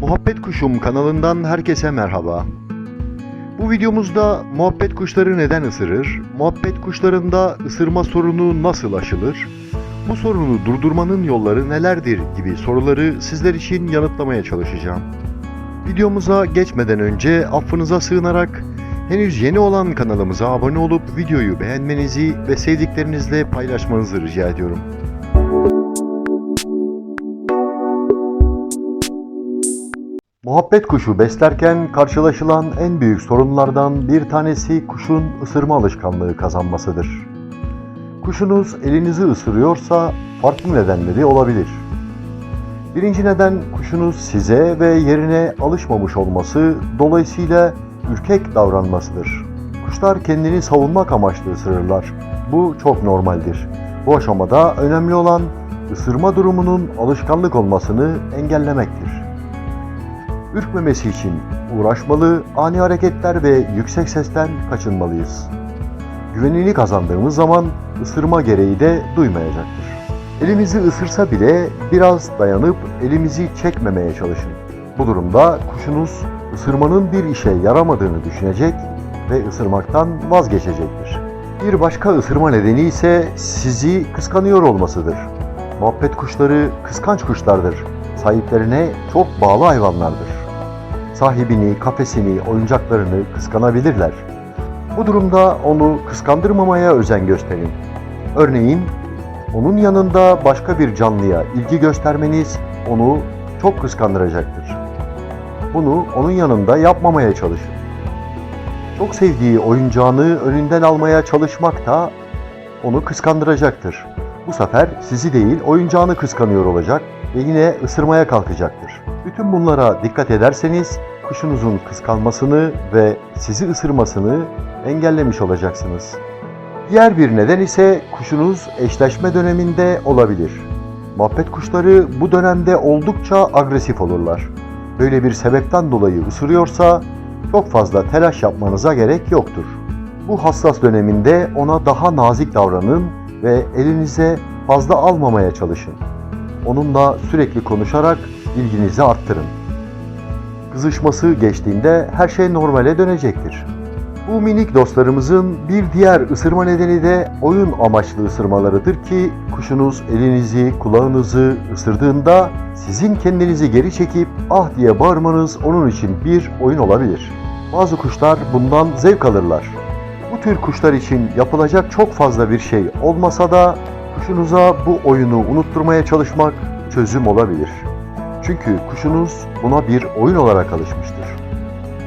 Muhabbet Kuşum kanalından herkese merhaba. Bu videomuzda muhabbet kuşları neden ısırır, muhabbet kuşlarında ısırma sorunu nasıl aşılır, bu sorunu durdurmanın yolları nelerdir gibi soruları sizler için yanıtlamaya çalışacağım. Videomuza geçmeden önce affınıza sığınarak henüz yeni olan kanalımıza abone olup videoyu beğenmenizi ve sevdiklerinizle paylaşmanızı rica ediyorum. Muhabbet kuşu beslerken karşılaşılan en büyük sorunlardan bir tanesi kuşun ısırma alışkanlığı kazanmasıdır. Kuşunuz elinizi ısırıyorsa farklı nedenleri olabilir. Birinci neden kuşunuz size ve yerine alışmamış olması, dolayısıyla ürkek davranmasıdır. Kuşlar kendini savunmak amaçlı ısırırlar. Bu çok normaldir. Bu aşamada önemli olan ısırma durumunun alışkanlık olmasını engellemektir. Ürkmemesi için uğraşmalı, ani hareketler ve yüksek sesten kaçınmalıyız. Güvenini kazandığımız zaman ısırma gereği de duymayacaktır. Elimizi ısırsa bile biraz dayanıp elimizi çekmemeye çalışın. Bu durumda kuşunuz ısırmanın bir işe yaramadığını düşünecek ve ısırmaktan vazgeçecektir. Bir başka ısırma nedeni ise sizi kıskanıyor olmasıdır. Muhabbet kuşları kıskanç kuşlardır. Sahiplerine çok bağlı hayvanlardır. Sahibini, kafesini, oyuncaklarını kıskanabilirler. Bu durumda onu kıskandırmamaya özen gösterin. Örneğin onun yanında başka bir canlıya ilgi göstermeniz onu çok kıskandıracaktır. Bunu onun yanında yapmamaya çalışın. Çok sevdiği oyuncağını önünden almaya çalışmak da onu kıskandıracaktır. Bu sefer sizi değil oyuncağını kıskanıyor olacak ve yine ısırmaya kalkacaktır. Bütün bunlara dikkat ederseniz kuşunuzun kıskanmasını ve sizi ısırmasını engellemiş olacaksınız. Diğer bir neden ise kuşunuz eşleşme döneminde olabilir. Muhabbet kuşları bu dönemde oldukça agresif olurlar. Böyle bir sebepten dolayı ısırıyorsa çok fazla telaş yapmanıza gerek yoktur. Bu hassas döneminde ona daha nazik davranın ve elinize fazla almamaya çalışın. Onunla sürekli konuşarak ilginizi arttırın. Kızışması geçtiğinde her şey normale dönecektir. Bu minik dostlarımızın bir diğer ısırma nedeni de oyun amaçlı ısırmalarıdır ki kuşunuz elinizi, kulağınızı ısırdığında sizin kendinizi geri çekip ah diye bağırmanız onun için bir oyun olabilir. Bazı kuşlar bundan zevk alırlar. Tür kuşlar için yapılacak çok fazla bir şey olmasa da kuşunuza bu oyunu unutturmaya çalışmak çözüm olabilir. Çünkü kuşunuz buna bir oyun olarak alışmıştır.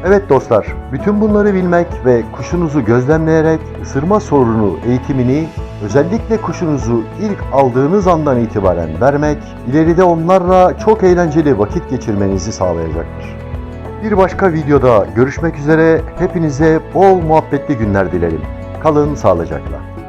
Evet dostlar, bütün bunları bilmek ve kuşunuzu gözlemleyerek ısırma sorunu eğitimini özellikle kuşunuzu ilk aldığınız andan itibaren vermek, ileride onlarla çok eğlenceli vakit geçirmenizi sağlayacaktır. Bir başka videoda görüşmek üzere hepinize bol muhabbetli günler dilerim. Kalın sağlıcakla.